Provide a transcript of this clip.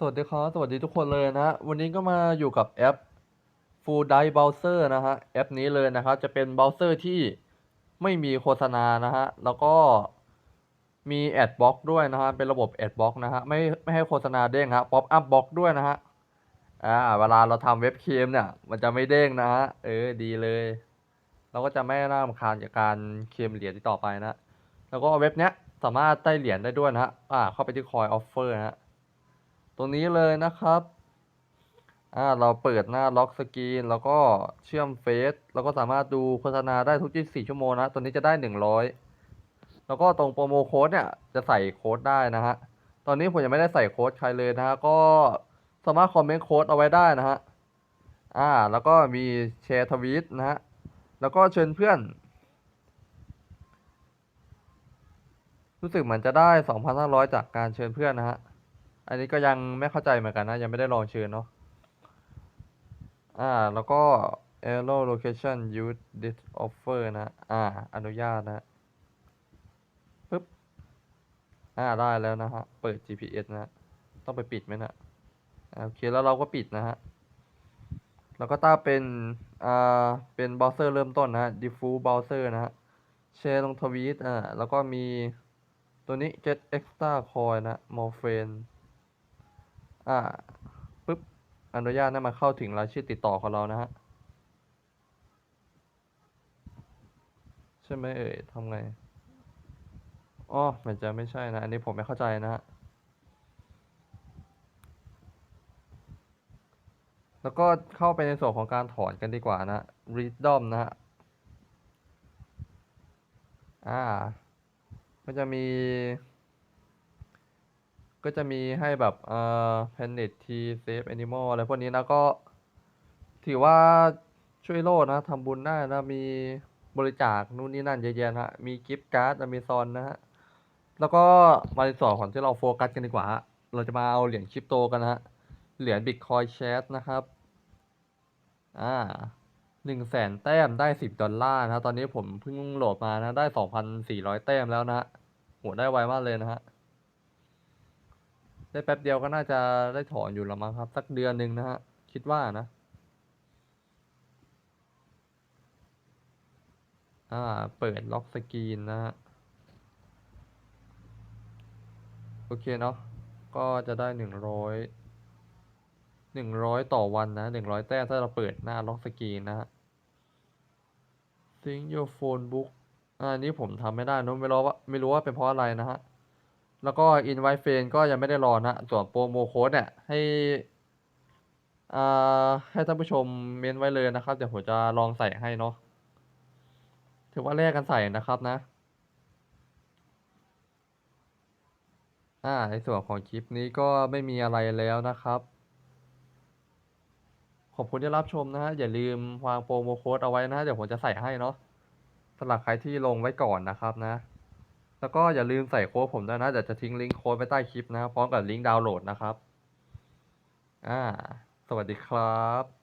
สวัสดีครับ สวัสดีทุกคนเลยนะฮะ วันนี้ก็มาอยู่กับแอป Full Dive Browser นะฮะ แอปนี้เลยนะครับ จะเป็นเบราว์เซอร์ที่ไม่มีโฆษณานะฮะ แล้วก็มีแอดบล็อกด้วยนะฮะ เป็นระบบแอดบล็อกนะฮะ ไม่ไม่ให้โฆษณาเด้งฮะ ป๊อปอัพบล็อกด้วยนะฮะ อ่า เวลาเราทำเว็บเคมเนี่ย มันจะไม่เด้งนะฮะ เออ ดีเลย เราก็จะไม่น่ารำคาญจากการเคลมเหรียญที่ต่อไปนะ แล้วก็เว็บเนี้ยสามารถได้เหรียญได้ด้วยนะฮะ อ่า เข้าไปที่ Coin Offer นะฮะ ตรงนี้เลยนะครับอ่าเราเปิดหน้าล็อกสกรีนแล้วก็เชื่อมเฟซแล้วก็สามารถดูโฆษณาได้ทุก 24 ชั่วโมงนะ ตัวนี้จะได้ 100 แล้วก็ตรงโปรโมโค้ดเนี่ยจะใส่โค้ดได้นะฮะ ตอนนี้ผมยังไม่ได้ใส่โค้ดใครเลยนะฮะ ก็สามารถคอมเมนต์โค้ดเอาไว้ได้นะฮะ อ่า แล้วก็มีแชร์ทวีตนะฮะ แล้วก็เชิญเพื่อน รู้สึกเหมือนจะได้ 2,500 จากการเชิญเพื่อนนะฮะ อันนี้ก็ยังไม่เข้าใจเหมือนกันนะ ยังไม่ได้ลองเชิญเนาะ อ่า แล้วก็ arrow location use this offer นะ อ่า อนุญาตนะปึ๊บ อ่า ได้แล้วนะฮะ เปิด GPS นะ ต้องไปปิดไหมนะอ่าโอเค แล้วเราก็ปิดนะฮะ แล้วก็ตั้งเป็น อ่า เป็นเบราว์เซอร์เริ่มต้นนะ default browser นะฮะ แชร์ลงทวีต อ่า แล้วก็มีตัวนี้ get extra coin นะ more friend อ่าปึ๊บอนุญาตให้มาเข้าถึงรายชื่อติดต่อของเรานะฮะใช่ไหมเอ่ยทำไงอ๋อมันจะไม่ใช่นะ อันนี้ผมไม่เข้าใจนะฮะแล้วก็เข้าไปในส่วนของการถอนกันดีกว่านะ readom นะฮะ อ่า ก็จะมี ก็จะมีให้แบบเอ่อ planet t save animal อะไรพวกนี้นะก็ ถือว่าช่วยโลกนะทำบุญได้นะมีบริจาคนู่นนี่นั่นเยอะแยะนะฮะมีกิฟต์การ์ดอเมซอนนะฮะแล้วก็มาในส่วนของที่เราโฟกัสกันดีกว่าฮะเราจะมาเอาเหรียญคริปโตกันนะฮะเหรียญ Bitcoin Chat นะครับอ่าหนึ่งแสนแต้มได้สิบดอลลาร์นะตอนนี้ผมเพิ่งโหลดมานะได้สองพันสี่ร้อยแต้มแล้วนะฮะโหได้ไวมากเลยนะฮะ ได้แป๊บเดียวก็น่าจะได้ถอนอยู่และมั้งครับ สักเดือนหนึ่งนะฮะ คิดว่านะ อ่า เปิดล็อกสกรีนนะฮะ โอเคเนาะก็จะได้หนึ่งร้อยหนึ่งร้อยต่อวันนะหนึ่งร้อยแต้มถ้าเราเปิดหน้าล็อกสกรีนนะฮะ Sync your phone book อ่าอันนี้ผมทำไม่ได้นะไม่รู้ว่าไม่รู้ว่าเป็นเพราะอะไรนะฮะ แล้วก็ invite friend ก็ยังไม่ได้รอนะ ส่วนโปรโมโค้ดเนี่ยให้อ่าให้ท่านผู้ชมเม้นไว้เลยนะครับ เดี๋ยวผมจะลองใส่ให้เนาะ ถือว่าแลกกันใส่นะครับนะ อ่า ในส่วนของคลิปนี้ก็ไม่มีอะไรแล้วนะครับ ขอบคุณที่รับชมนะฮะ อย่าลืมวางโปรโมโค้ดเอาไว้นะเดี๋ยวผมจะใส่ให้เนาะสำหรับใครที่ลงไว้ก่อนนะครับนะ แล้วก็อย่าลืมใส่โค้ดผมด้วยนะเดี๋ยวจะทิ้งลิงก์โค้ดไว้ใต้คลิปนะพร้อมกับลิงก์ดาวน์โหลดนะครับ อ่า สวัสดีครับ